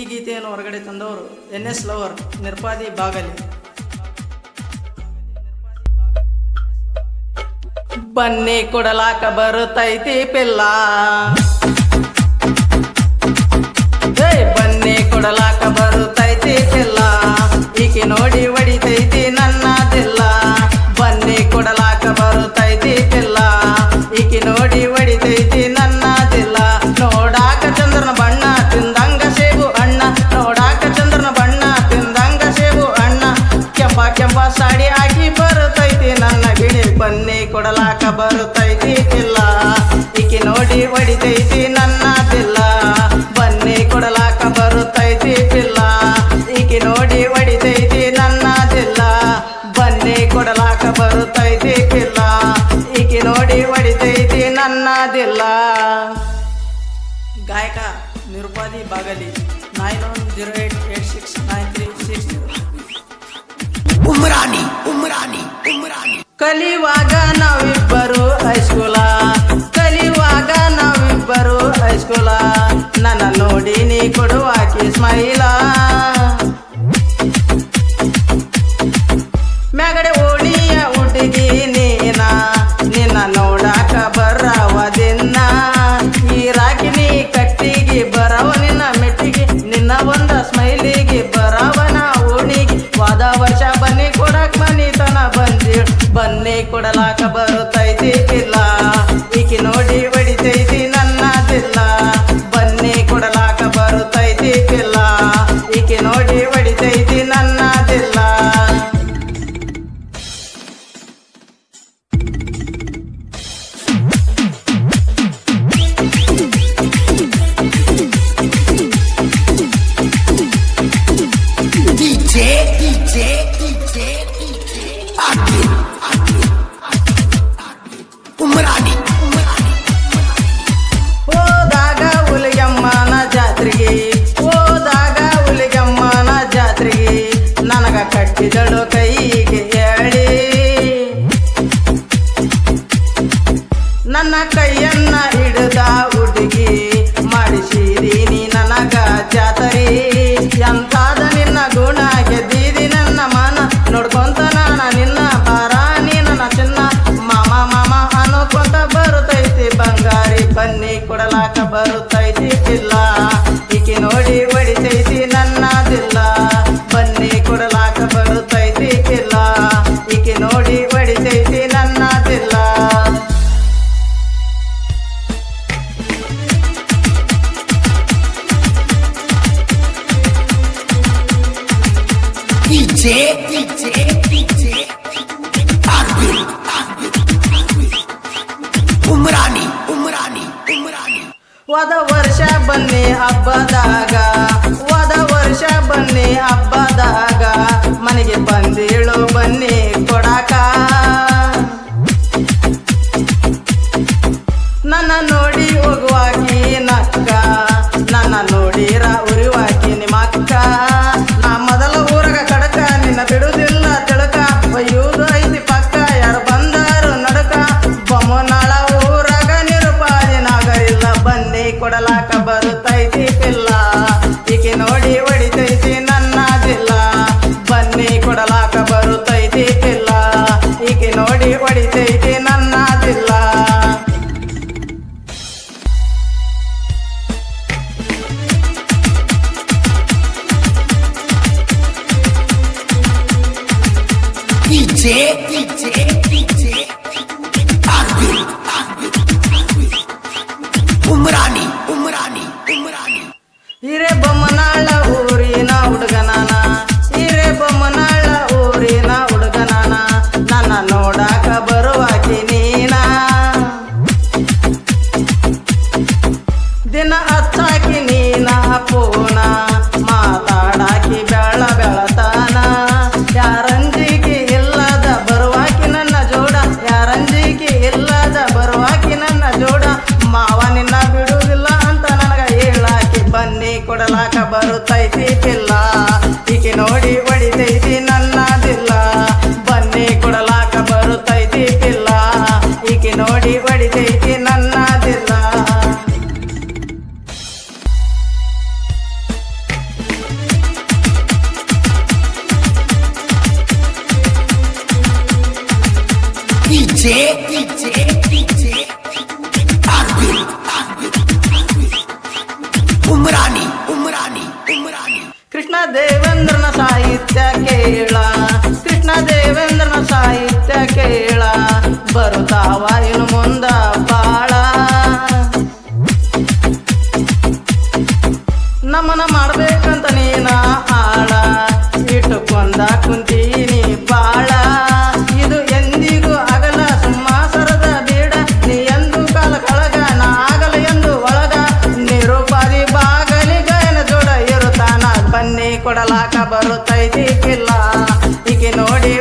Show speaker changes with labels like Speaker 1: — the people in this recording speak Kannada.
Speaker 1: ಈ ಗೀತೆಯನ್ನು ಹೊರಗಡೆ ತಂದವರು ಎನ್ ಎಸ್ ಲವರ್ ನಿರ್ಪಾದಿ ಬಾಗಲಿ. ಬನ್ನಿ ಕೊಡಲಾಕ ಬರುತ್ತೈತಿ ಪಿಲ್ಲ. ಬನ್ನಿ ಕೊಡಲಾಕ ಬರುತ್ತೈತಿ ಪಿಲ್ಲ. ಈಕೆ ನೋಡಿ ಬರುತ್ತೈತಿ ಇಲ್ಲ ಈಕೆ ನೋಡಿ ಹೊಡಿತೈತಿ ನನ್ನದಿಲ್ಲ. ಬನ್ನಿ ಕೊಡಲಾಕ ಬರುತ್ತೈತಿ ಇಲ್ಲ ಈಕೆ ನೋಡಿ ಹೊಡಿತೈತಿ ನನ್ನದಿಲ್ಲ. ಬನ್ನಿ ಕೊಡಲಾಕ ಬರುತ್ತೈತಿ ಇಲ್ಲ ಈಕೆ ನೋಡಿ ಹೊಡಿತೈತಿ ನನ್ನದಿಲ್ಲ. ಗಾಯಕ Nirupadi Bagali nine one zero eight eight six nine three six
Speaker 2: Umrani Umrani Umrani.
Speaker 1: ಕಲಿಯುವಾಗ ನೋಡಿ ನೀ ಕೊಡುವಾಕಿ ಸ್ಮೈಲ. ಮ್ಯಾಗಡೆ ಓಣಿಯ ಹುಡುಗಿ ನೀನ, ನಿನ್ನ ನೋಡಾಕ ಬರವ ದಿನ ರಾಕಿ ನೀ ಕಟ್ಟಿಗೆ ಬರವ ನಿನ್ನ ಮೆಟ್ಟಿಗೆ, ನಿನ್ನ ಒಂದ ಸ್ಮೈಲಿಗೆ ಬರವನ ಓಣಿಗೆ. ವಾದ ವರ್ಷ ಬನ್ನಿ ಕೊಡಕ್ ಮನಿತನ ಬಂದಿ ಬನ್ನಿ ಕೊಡಲಾಕ ಬರುತ್ತೈತಿ ನನ್ನ ಕೈಯನ್ನ ಹಿಡಿದ ಹುಡುಗಿ ಮಾಡಿಸಿದೀನಿ ನನಗ ಜಾತರಿ. ಎಂತಾದ ನಿನ್ನ ಗುಣ ಗೆದ್ದೀದಿ ನನ್ನ ಮನ. ನೋಡ್ಕೊಂತ ನಾನ ನಿನ್ನ ಬಾರ ನೀ ನನ್ನ ಚಿನ್ನ. ಮಾಮ ಮಾಮ ಅನ್ಕೊಂತ ಬರುತ್ತೈತಿ ಬಂಗಾರಿ, ಬನ್ನಿ ಕೊಡಲಾಕ ಬರುತ್ತೈತಿ ಇಲ್ಲ ಈಕೆ ನೋಡಿ
Speaker 2: DJ DJ DJ Arjun Umrani Umrani Umrani
Speaker 1: ಹೋದ ವರ್ಷ ಬನ್ನಿ ಹಬ್ಬದಾಗ ಹೋದ ವರ್ಷ ಬನ್ನಿ ಹಬ್ಬದಾಗ ಮನೆಗೆ ಬಂದಿಳು ಬನ್ನಿ ಕೊಡಾಕ ಕೊಡಲಾಕ ಬರುತ್ತೈತಿ ಪಿಲ್ಲ ಈಕೆ ನೋಡಿ ಹೊಡಿತೈತಿ ನನ್ನದಿಲ್ಲ ಬನ್ನಿ ಕೊಡಲಾಕ ಬರುತ್ತೈತಿ ಪಿಲ್ಲ ಈಕೆ ನೋಡಿ ಹೊಡಿತೈತಿ ನನ್ನದಿಲ್ಲ
Speaker 2: ಡಿಜೆ ಡಿಜೆ ಡಿಜೆ ಅರ್ಜುನ್
Speaker 1: ದಿನ ಹಚ್ಚಾಕಿ ನೀನ Poona
Speaker 2: DJ, DJ, DJ, Arvin, Arvin, Arvin. Umrani, Umrani, Umrani.
Speaker 1: Krishna ದೇವೇಂದ್ರನ ಸಾಹಿತ್ಯ ಕೇಳ ಕೃಷ್ಣ ದೇವೇಂದ್ರನ ಸಾಹಿತ್ಯ ಕೇಳ ಬರುತ್ತಾವ ಇನ್ನು ಮುಂದ ಬಾಳ ನಮ್ಮನ ಮಾಡ್ಬೇಕಂತ ನೀನ ಆಳ ಇಟ್ಟುಕೊಂದ ಕುಂತೀನಿ ಬಾಳ ಕೊಡಲಾಕ ಬರುತ್ತೈದಿಕ್ಕಿಲ್ಲ ಹೀಗೆ ನೋಡಿ